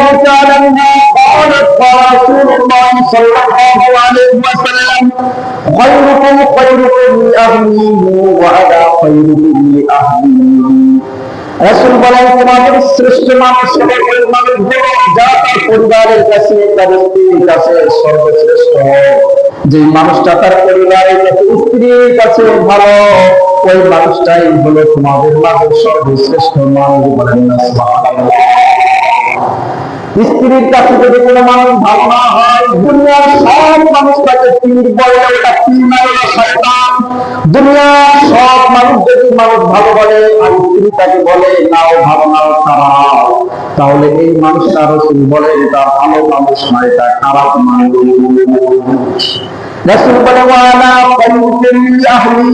الله تعالى عنها قالت قال رسول الله صلى الله عليه وسلم خيركم خيركم لأهله وأنا خيركم لأهلي রাসূল বলেন তোমাদের শ্রেষ্ঠ মানুষ হলো ওই মানুষগুলো যা তার পরিবারের কাছে তার স্ত্রীর কাছে সর্বশ্রেষ্ঠ যে মানুষটা তার পরিবারের কাছে স্ত্রীর কাছে ভালো ওই মানুষটাই হলো তোমাদের মাঝে সর্বশ্রেষ্ঠ মানুষ বলেন না সুবহানাল্লাহ। স্ত্রীর কাছে যদি কোনো মানুষ ভালো না হয়, দুনিয়ার সব মানুষ তাকে পীর বলে ওটা পীর না দুনিয়ার সব মানুষ যদি মানুষ ভালো বলে আর স্ত্রী তাকে বলে, নাও ভালো নাও খারাপ তাহলে এই মানুষটা রসুল বলে, এটা ভালো মানুষ নয়, এটা খারাপ মানুষ রসুল বলে, ওয়ালা কমুকিল আহলি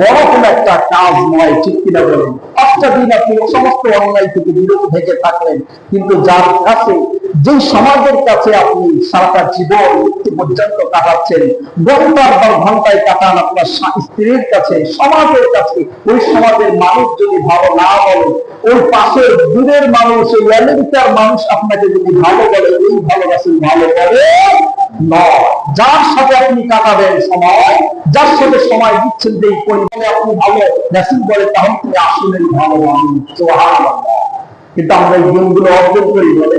বড় কোনো একটা কাজ নয়, ঠিক কিনা বলেন? পাঁচটা দিন আপনি সমস্ত অন্যায় থেকে বিরত থেকে থাকলেন, কিন্তু যার কাছে যে সমাজের কাছে আপনি সারাটা জীবন মৃত্যু পর্যন্ত কাটাচ্ছেন ঘণ্টার পর ঘন্টায় কাটান আপনার স্ত্রীর কাছে, সমাজের কাছে, ওই সমাজের মানুষ যদি ভালো না বলে, ওই পাশের দূরের মানুষ, ওই আমেরিকার মানুষ আপনাকে যদি ভালো বলে, এই ভালোবাসেন ভালো বলে, নয়। যার সাথে আপনি কাটাবেন সময়, যার সাথে সময় দিচ্ছেন যে পরিমাণে আপনি ভালো রাসূল বলে তখন তিনি আসলেন ভালো মানুষ। কিন্তু আমরা এই গুণগুলো অর্জন করি বলে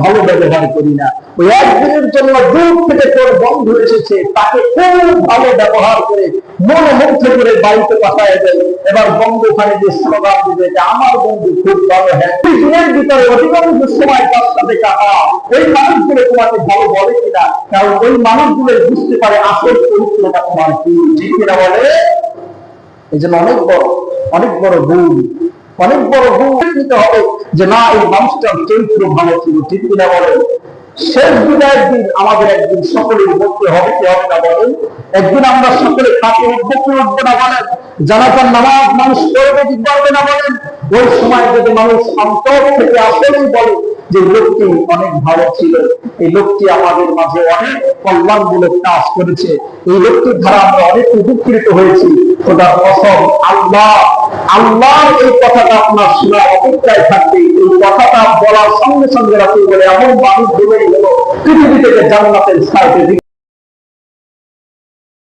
ভালো ব্যবহার করি না। ওই একদিনের জন্য দূর থেকে তোর বন্ধু এসেছে, তাকে খুব ভালো ব্যবহার করে মনে মুগ্ধ করে বাড়িতে পাঠায় দেয়। এবার বন্ধু ওখানে যে দিবে যে, আমার বন্ধু খুব ভালো হ্যাঁ ভিতরে অধিকাংশ সময় তার সাথে কাটা। ওই মানুষগুলো তোমাকে ভালো বলে কিনা? কারণ ওই মানুষগুলো বুঝতে পারে আসল চরিত্রটা তোমার কি। ঠিক কিনা বলে? এই জন্য অনেক বড় অনেক বড় গুণ অনেক বড় গুণ নিতে হবে যে না, এই মানুষটার চরিত্র ভালো ছিল, ঠিক কিনা বলেন? শেষ বিদায়ের দিন আমাদের একদিন সকলের উঠতে হবে, কি হবে না বলেন? একদিন আমরা সকলে খাতে উঠবো কি উঠবো না বলেন? জানাজার নামাজ মানুষ করবে কি করবে না বলেন? ওই সময় যদি মানুষ অন্তর থেকে আসলেই বলে যে লোকটি অনেক ভালো ছিল, এই লোকটি আমাদের মাঝে অনেক কল্যাণমূলক কাজ করেছে, এই লোকটির দ্বারা আমরা অনেক উপকৃত হয়েছি। খোদার কসম, আল্লাহ আল্লাহর এই কথাটা আপনার শোনার অপেক্ষায় থাকবে। এই কথাটা বলার সঙ্গে সঙ্গে রাখি বলে এমন মানুষ বেরোই হলো, পৃথিবী থেকে জান্নাতের সাইডে